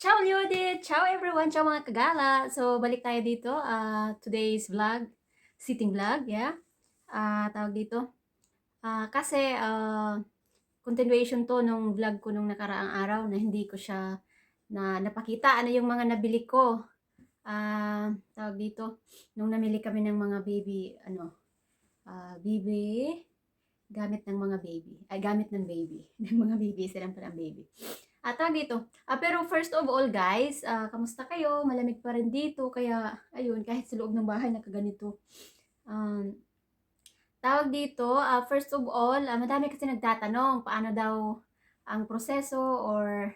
Ciao Judith! Ciao everyone! Ciao mga kagala! So, balik tayo dito. Uh, today's vlog, sitting vlog, yeah. Uh, tawag dito. Uh, kasi, uh, continuation to nung vlog ko nung nakaraang araw na hindi ko siya na napakita. Ano yung mga nabili ko. Uh, tawag dito. Nung namili kami ng mga baby, ano, uh, baby, gamit ng mga baby. Ay, gamit ng baby. ng mga baby, silang palang baby. At tawag dito. Ah, pero first of all guys, ah, kamusta kayo? Malamig pa rin dito. Kaya, ayun, kahit sa loob ng bahay, nakaganito. Um, tawag dito, ah, first of all, ah, madami kasi nagtatanong paano daw ang proseso or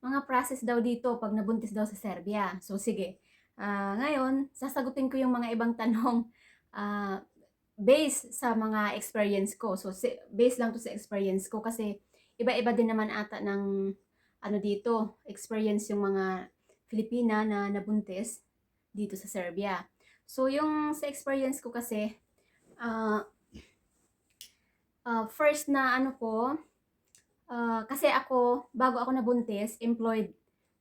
mga process daw dito pag nabuntis daw sa Serbia. So, sige. Ah, ngayon, sasagutin ko yung mga ibang tanong ah, based sa mga experience ko. So, based lang to sa experience ko kasi iba-iba din naman ata ng ano dito, experience yung mga Filipina na nabuntis dito sa Serbia. So, yung sa experience ko kasi, uh, uh, first na ano ko, uh, kasi ako, bago ako nabuntis, employed,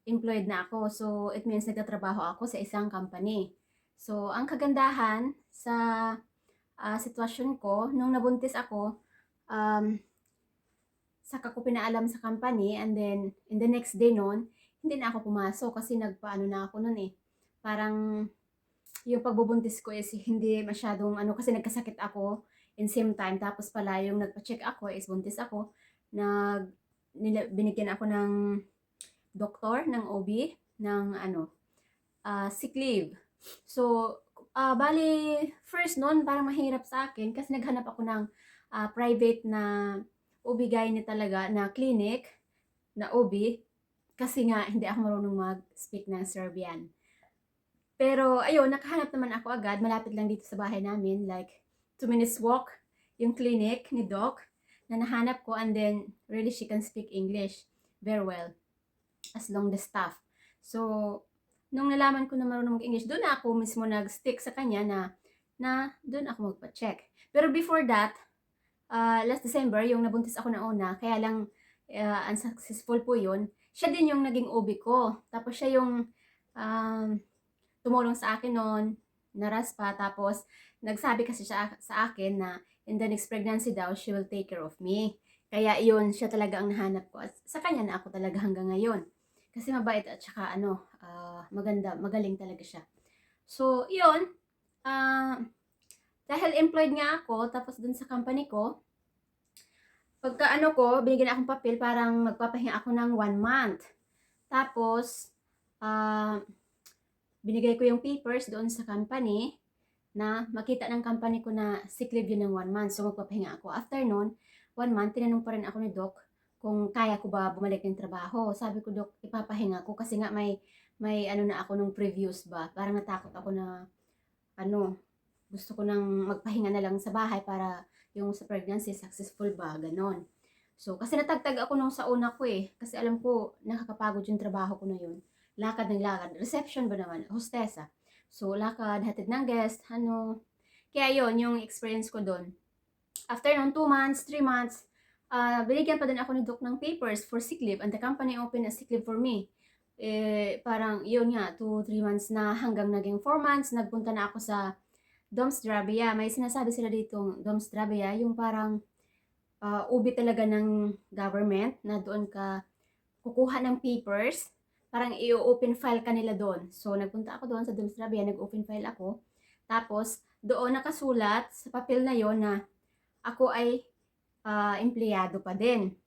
employed na ako. So, it means nagtatrabaho ako sa isang company. So, ang kagandahan sa uh, sitwasyon ko, nung nabuntis ako, um, saka ko pinaalam sa company and then in the next day noon, hindi na ako pumasok kasi nagpaano na ako noon eh. Parang yung pagbubuntis ko is hindi masyadong ano kasi nagkasakit ako in same time tapos pala yung nagpa-check ako is buntis ako nag nila, binigyan ako ng doktor ng OB ng ano uh, sick leave. So uh, bali first noon parang mahirap sa akin kasi naghanap ako ng uh, private na ubigay niya talaga na clinic na OB kasi nga hindi ako marunong mag-speak ng Serbian. Pero ayun, nakahanap naman ako agad, malapit lang dito sa bahay namin, like 2 minutes walk yung clinic ni Doc na nahanap ko and then really she can speak English very well as long the staff. So, nung nalaman ko na marunong mag-English, doon ako mismo nag-stick sa kanya na na doon ako magpa-check. Pero before that, uh, last December, yung nabuntis ako na una, kaya lang uh, unsuccessful po yun, siya din yung naging OB ko. Tapos siya yung um, tumulong sa akin noon, naras pa, tapos nagsabi kasi siya sa akin na in the next pregnancy daw, she will take care of me. Kaya yun, siya talaga ang nahanap ko. At sa kanya na ako talaga hanggang ngayon. Kasi mabait at saka ano, uh, maganda, magaling talaga siya. So, yun. Uh, dahil employed nga ako, tapos dun sa company ko, pagka ano ko, binigyan akong papel, parang magpapahinga ako ng one month. Tapos, uh, binigay ko yung papers doon sa company na makita ng company ko na sick leave yun ng one month. So, magpapahinga ako. After noon, one month, tinanong pa rin ako ni Doc kung kaya ko ba bumalik ng trabaho. Sabi ko, Doc, ipapahinga ko kasi nga may, may ano na ako nung previous ba. Parang natakot ako na, ano, gusto ko nang magpahinga na lang sa bahay para yung sa pregnancy, successful ba, ganon. So, kasi natagtag ako nung sa una ko eh. Kasi alam ko, nakakapagod yung trabaho ko na yun. Lakad ng lakad. Reception ba naman? Hostessa. So, lakad, hatid ng guest, ano. Kaya yon yung experience ko doon. After nung 2 months, 3 months, uh, binigyan pa din ako ni Doc ng papers for sick leave and the company opened a sick leave for me. Eh, parang yun nga, 2-3 months na hanggang naging 4 months, nagpunta na ako sa Domstrabia. May sinasabi sila dito, Domstrabia, yung parang uh, ubi talaga ng government na doon ka kukuha ng papers. Parang i-open file ka nila doon. So, nagpunta ako doon sa Domstrabia, nag-open file ako. Tapos, doon nakasulat sa papel na yon na ako ay uh, empleyado pa din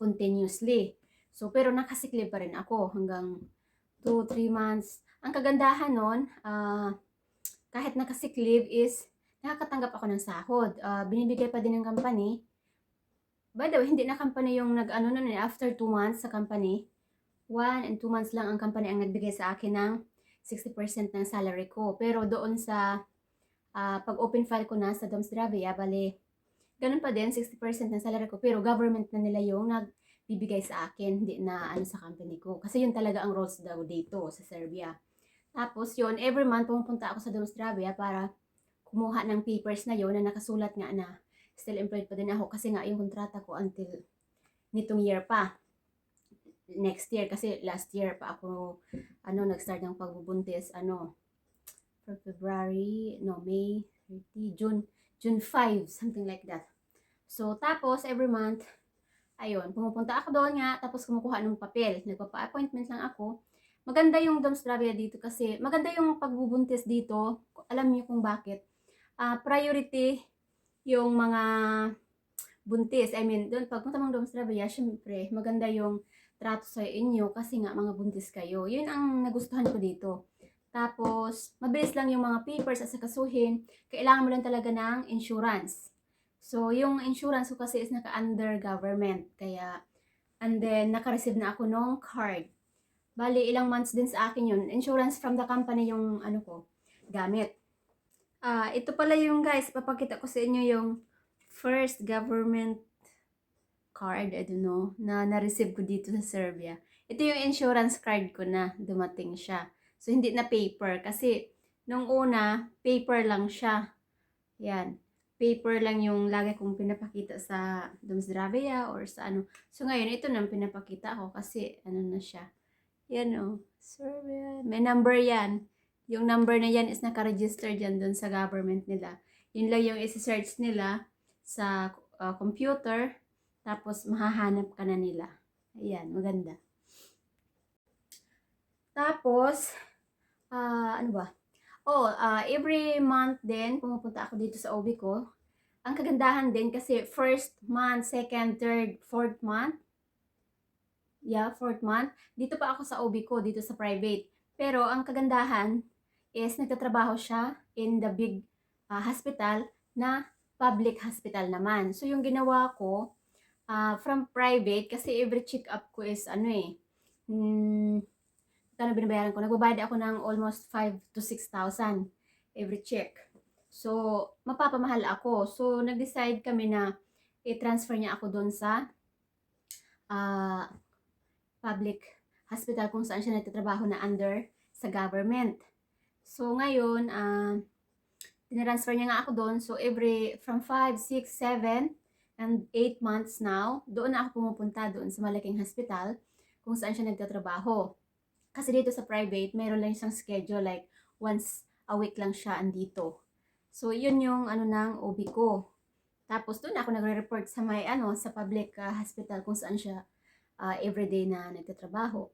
continuously. So, pero nakasiklib pa rin ako hanggang 2-3 months. Ang kagandahan nun, uh, kahit nakasick leave is nakakatanggap ako ng sahod. Uh, binibigay pa din ng company. By the way, hindi na company yung nag-ano nun eh, after 2 months sa company. 1 and 2 months lang ang company ang nagbigay sa akin ng 60% ng salary ko. Pero doon sa uh, pag-open file ko na sa Domstravia, bali, ganun pa din, 60% ng salary ko. Pero government na nila yung nagbibigay sa akin, hindi na ano sa company ko. Kasi yun talaga ang rules daw dito sa Serbia. Tapos yon every month pumupunta ako sa Domstravia para kumuha ng papers na yon na nakasulat nga na still employed pa din ako kasi nga yung kontrata ko until nitong year pa. next year kasi last year pa ako ano nag-start ng pagbubuntis ano for February no May 30 June June 5 something like that. So tapos every month ayun pumupunta ako doon nga tapos kumukuha ng papel. Nagpapa-appointment lang ako maganda yung Doms Bravia dito kasi maganda yung pagbubuntis dito alam niyo kung bakit Ah, priority yung mga buntis I mean doon pagpunta mong Doms Bravia syempre maganda yung trato sa inyo kasi nga mga buntis kayo. Yun ang nagustuhan ko dito. Tapos, mabilis lang yung mga papers at sakasuhin. Kailangan mo lang talaga ng insurance. So, yung insurance ko kasi is naka-under government. Kaya, and then, naka-receive na ako ng card. Bali, ilang months din sa akin yun. Insurance from the company yung ano ko, gamit. Ah, ito pala yung guys, papakita ko sa inyo yung first government card, I don't know, na na-receive ko dito sa Serbia. Ito yung insurance card ko na dumating siya. So, hindi na paper. Kasi, nung una, paper lang siya. Yan. Paper lang yung lagi kong pinapakita sa Domzdravia or sa ano. So, ngayon, ito na pinapakita ko kasi, ano na siya. Yan o. Serbia. May number yan. Yung number na yan is nakaregister dyan dun sa government nila. Yun lang yung isi-search nila sa uh, computer tapos, mahahanap ka na nila. Ayan, maganda. Tapos, ah ano ba? Oh, ah, every month din, pumupunta ako dito sa OB ko. Ang kagandahan din kasi first month, second, third, fourth month. Yeah, fourth month. Dito pa ako sa OB ko, dito sa private. Pero ang kagandahan is nagtatrabaho siya in the big ah, hospital na public hospital naman. So, yung ginawa ko, ah from private kasi every check up ko is ano eh hmm, kano binabayaran ko nagbabayad ako ng almost 5 to 6,000 every check so mapapamahal ako so nag-decide kami na i-transfer niya ako doon sa ah public hospital kung saan siya nagtatrabaho na under sa government so ngayon ah tinransfer niya nga ako doon so every from 5, 6, 7 and 8 months now, doon na ako pumupunta doon sa malaking hospital kung saan siya nagtatrabaho. Kasi dito sa private, mayroon lang siyang schedule like once a week lang siya andito. So, yun yung ano ng OB ko. Tapos doon ako nagre-report sa may ano sa public uh, hospital kung saan siya uh, everyday na nagtatrabaho.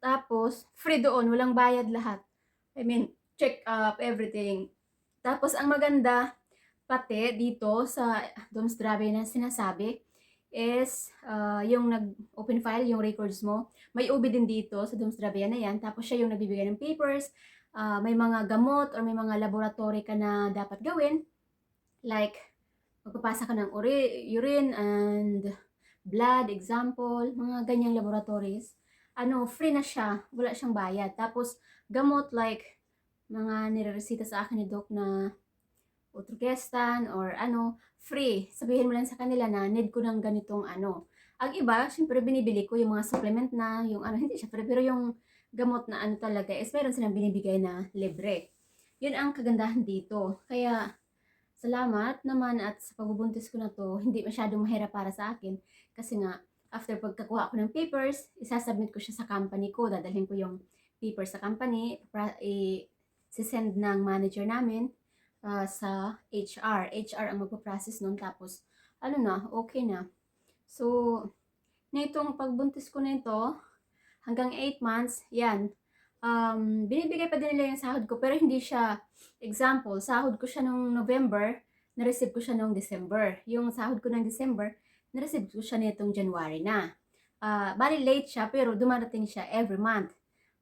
Tapos free doon, walang bayad lahat. I mean, check up everything. Tapos ang maganda, pati dito sa Doms Drabe na sinasabi is uh, yung nag-open file, yung records mo. May OB din dito sa Doms Drabe na yan. Tapos siya yung nagbibigay ng papers. Uh, may mga gamot or may mga laboratory ka na dapat gawin. Like, magpapasa ka ng uri, urine and blood, example, mga ganyang laboratories. Ano, free na siya. Wala siyang bayad. Tapos, gamot like, mga nireresita sa akin ni Doc na utrogestan or ano, free. Sabihin mo lang sa kanila na need ko ng ganitong ano. Ang iba, syempre binibili ko yung mga supplement na, yung ano, hindi syempre, pero yung gamot na ano talaga is meron silang binibigay na libre. Yun ang kagandahan dito. Kaya, salamat naman at sa pagbubuntis ko na to, hindi masyadong mahirap para sa akin. Kasi nga, after pagkakuha ko ng papers, isasubmit ko siya sa company ko. Dadalhin ko yung papers sa company, i-send ng manager namin uh, sa HR. HR ang magpo-process nun tapos ano na, okay na. So, nitong pagbuntis ko nito, hanggang 8 months, yan, um, binibigay pa din nila yung sahod ko, pero hindi siya, example, sahod ko siya nung November, na-receive ko siya nung December. Yung sahod ko ng December, na-receive ko siya nitong January na. Uh, bali late siya, pero dumarating siya every month.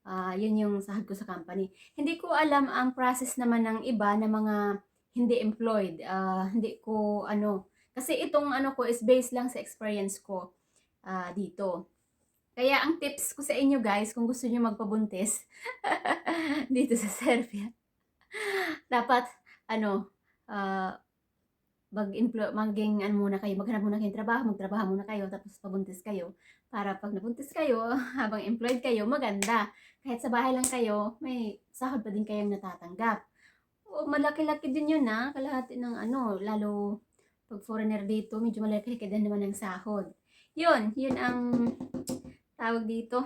Uh, yun yung sahod ko sa company. Hindi ko alam ang process naman ng iba na mga hindi employed. Uh, hindi ko ano, kasi itong ano ko is based lang sa experience ko uh, dito. Kaya ang tips ko sa inyo guys, kung gusto niyo magpabuntis dito sa Serbia, dapat ano, uh, mag maging ano muna kayo, maghanap muna kayong trabaho, magtrabaho muna kayo, tapos pabuntis kayo. Para pag nabuntis kayo, habang employed kayo, maganda. Kahit sa bahay lang kayo, may sahod pa din kayong natatanggap. O, malaki-laki din yun na, kalahati ng ano, lalo pag foreigner dito, medyo malaki din naman ang sahod. Yun, yun ang tawag dito.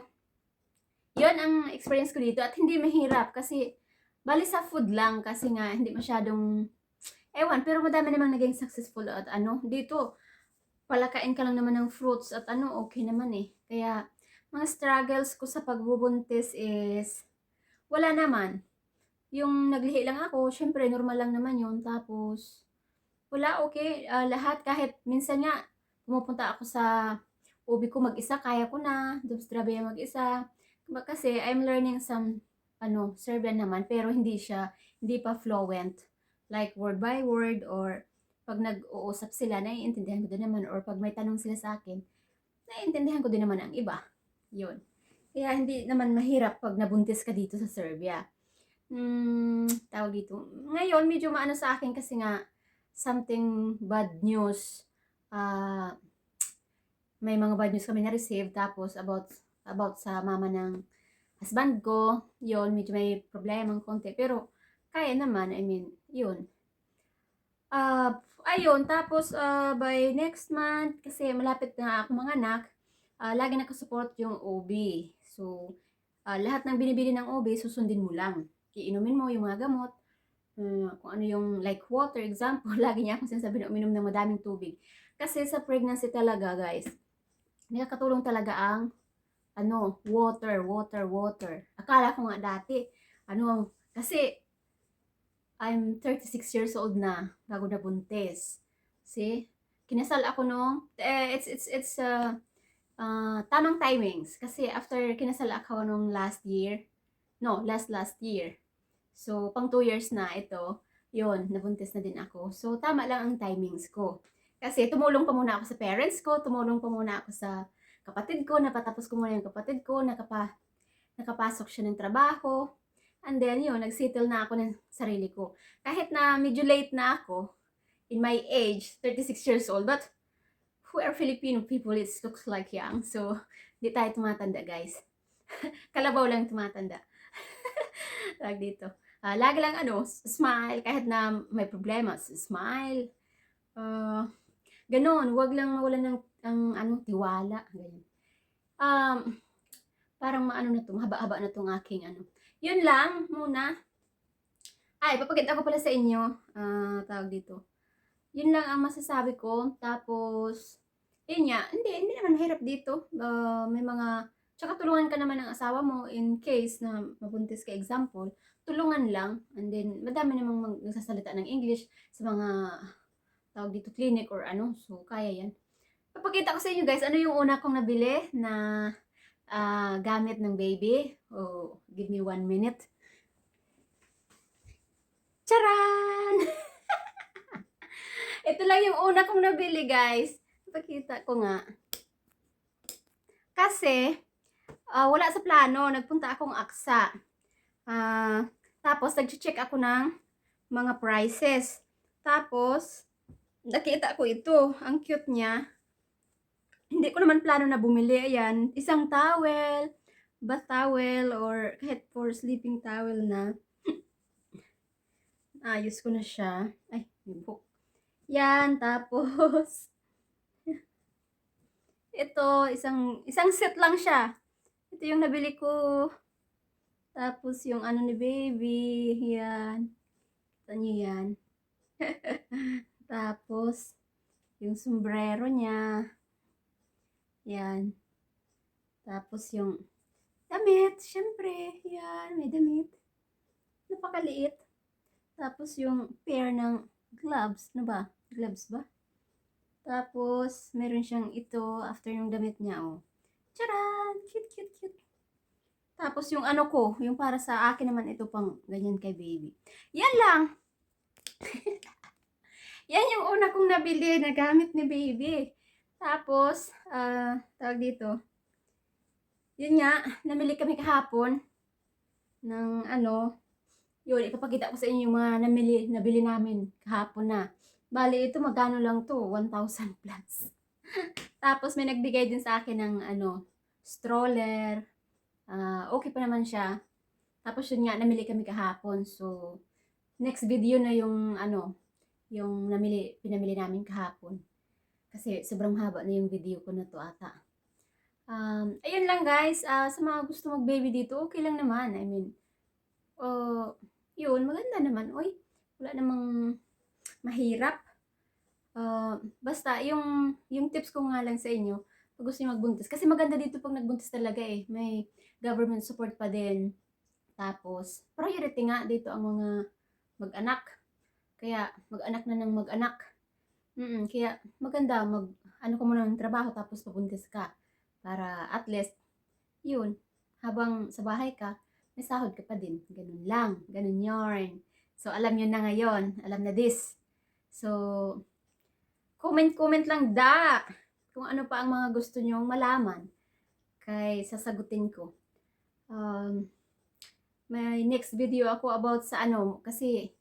Yun ang experience ko dito at hindi mahirap kasi bali sa food lang kasi nga hindi masyadong ewan pero madami namang naging successful at ano dito palakain ka lang naman ng fruits at ano okay naman eh. Kaya mga struggles ko sa pagbubuntis is wala naman. Yung naglihi lang ako, syempre normal lang naman yun. Tapos wala okay ah, lahat kahit minsan nga pumupunta ako sa ubi ko mag-isa, kaya ko na. Dubs Drabia mag-isa. Kasi I'm learning some ano, Serbian naman pero hindi siya hindi pa fluent like word by word or pag nag-uusap sila, naiintindihan ko din naman or pag may tanong sila sa akin, naiintindihan ko din naman ang iba. Yun. Kaya hindi naman mahirap pag nabuntis ka dito sa Serbia. Hmm, tawag dito. Ngayon, medyo maano sa akin kasi nga something bad news. Ah, may mga bad news kami na-receive tapos about about sa mama ng husband ko. Yun, medyo may problema ng konti. Pero, kaya naman, I mean, yun. Ah, ayun, tapos ah, by next month, kasi malapit na ako mga anak, ah, lagi nakasupport yung OB. So, ah, lahat ng binibili ng OB, susundin mo lang. Iinumin mo yung mga gamot, ah, kung ano yung like water, example, lagi niya akong sinasabi na uminom ng madaming tubig. Kasi sa pregnancy talaga, guys, nakakatulong talaga ang ano, water, water, water. Akala ko nga dati, ano, kasi I'm 36 years old na bago na buntis. See? Kinasal ako nung eh, it's it's it's uh, uh, tamang timings kasi after kinasal ako nung last year. No, last last year. So, pang 2 years na ito, yon nabuntis na din ako. So, tama lang ang timings ko. Kasi tumulong pa muna ako sa parents ko, tumulong pa muna ako sa kapatid ko, napatapos ko muna yung kapatid ko, nakapa, nakapasok siya ng trabaho. And then, yun, nagsettle na ako ng sarili ko. Kahit na medyo late na ako, in my age, 36 years old, but who are Filipino people, it looks like young. So, di tayo tumatanda, guys. Kalabaw lang tumatanda. Tawag dito. Ah, lagi lang ano, smile, kahit na may problema, smile. Ganun, wag lang mawalan ng ang, ano, tiwala. Ganyan. Um, parang maano na to, mahaba-haba na tong aking ano. Yun lang muna. Ay, papakita ko pala sa inyo. Ah, tawag dito. Yun lang ang masasabi ko. Tapos, yun nga, hindi, hindi naman mahirap dito. Ah, may mga, tsaka tulungan ka naman ng asawa mo in case na mabuntis ka example. Tulungan lang. And then, madami namang mag- nagsasalita ng English sa mga tawag dito clinic or ano. So, kaya yan. Papakita ko sa inyo guys, ano yung una kong nabili na ah, gamit ng baby. Oh, give me one minute. Charan! Ito lang yung una kong nabili, guys. Pakita ko nga. Kasi, ah, wala sa plano. Nagpunta akong aksa. Ah, tapos, nag-check ako ng mga prices. Tapos, nakita ko ito. Ang cute niya. Hindi ko naman plano na bumili. Ayan, isang towel, bath towel, or kahit for sleeping towel na. Ayos ko na siya. Ay, book. Yan, tapos, ito, isang, isang set lang siya. Ito yung nabili ko. Tapos, yung ano ni baby, yan. Kita niyo yan. Tapos, yung sombrero niya. Yan. Tapos, yung damit, syempre, yan, may damit. Napakaliit. Tapos, yung pair ng gloves, ano ba? Gloves ba? Tapos, meron siyang ito after yung damit niya, oh. Charan! Cute, cute, cute. Tapos, yung ano ko, yung para sa akin naman ito pang ganyan kay baby. Yan lang! Yan yung una kong nabili na gamit ni baby. Tapos, ah, tawag dito. Yun nga, namili kami kahapon ng ano, yun, ipapakita ko sa inyo yung mga namili, nabili namin kahapon na. Bali, ito magkano lang to? 1,000 plus. Tapos may nagbigay din sa akin ng ano, stroller. Ah, okay pa naman siya. Tapos yun nga, namili kami kahapon. So, next video na yung ano, yung namili, pinamili namin kahapon. Kasi sobrang haba na yung video ko na to ata. Um, ayun lang guys, ah, sa mga gusto mag-baby dito, okay lang naman. I mean, oh, yun, maganda naman. Uy, wala namang mahirap. Ah, basta, yung, yung tips ko nga lang sa inyo, pag gusto nyo magbuntis. Kasi maganda dito pag nagbuntis talaga eh. May government support pa din. Tapos, priority nga dito ang mga mag-anak. Kaya, mag-anak na ng mag-anak. Mm, kaya, maganda mag, ano ka muna ng trabaho tapos pabuntis ka. Para at least, yun, habang sa bahay ka, may sahod ka pa din. Ganun lang. Ganun yun. So, alam nyo na ngayon. Alam na this. So, comment-comment lang da kung ano pa ang mga gusto nyong malaman. Kay sasagutin ko. Um, may next video ako about sa ano, kasi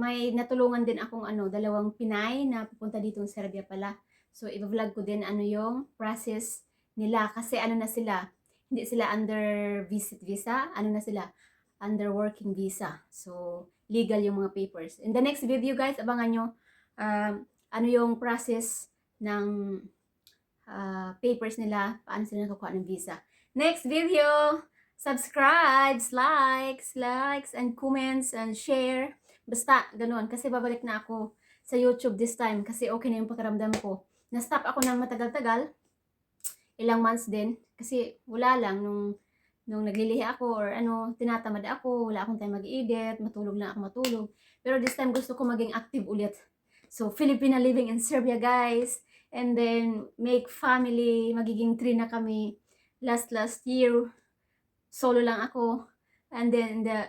may natulungan din akong ano, dalawang Pinay na pupunta dito sa Serbia pala. So, i-vlog ko din ano yung process nila kasi ano na sila, hindi sila under visit visa, ano na sila, under working visa. So, legal yung mga papers. In the next video guys, abangan nyo um, ano yung process ng ah, papers nila, paano sila nakakuha ng visa. Next video, subscribes, likes, likes, and comments, and share. Basta, ganun. Kasi babalik na ako sa YouTube this time kasi okay na yung pakiramdam ko. Na-stop ako ng matagal-tagal. Ilang months din. Kasi wala lang nung nung naglilihi ako or ano, tinatamad ako, wala akong time mag-edit, matulog lang ako matulog. Pero this time gusto ko maging active ulit. So, Filipina living in Serbia, guys. And then, make family, magiging three na kami. Last, last year, solo lang ako. And then, the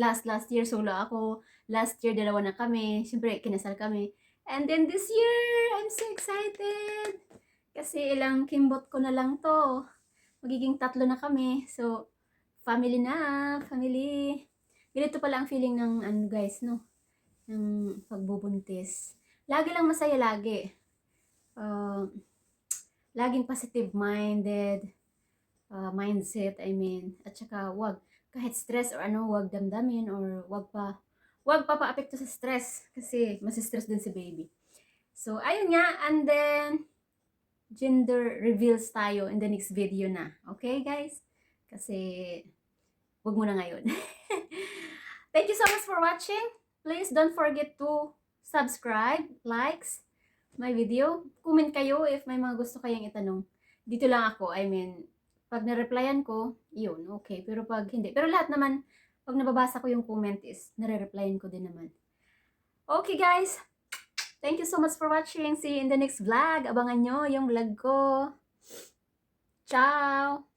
last, last year, solo ako. Last year, dalawa na kami. Siyempre, kinasal kami. And then this year, I'm so excited. Kasi ilang kimbot ko na lang to. Magiging tatlo na kami. So, family na, family. Ganito pala ang feeling ng ano guys, no? Ng pagbubuntis. Lagi lang masaya lagi. Uh, laging positive-minded. uh, mindset, I mean. At saka, wag, kahit stress or ano, wag damdamin or wag pa, wag pa pa-apekto sa stress kasi masistress din si baby. So, ayun nga, and then, gender reveals tayo in the next video na. Okay, guys? Kasi, wag mo na ngayon. Thank you so much for watching. Please don't forget to subscribe, likes my video. Comment kayo if may mga gusto kayong itanong. Dito lang ako, I mean, pag na-replyan ko, yun, okay. Pero pag hindi, pero lahat naman, pag nababasa ko yung comment is, nare-replyan ko din naman. Okay guys, thank you so much for watching. See you in the next vlog. Abangan nyo yung vlog ko. Ciao!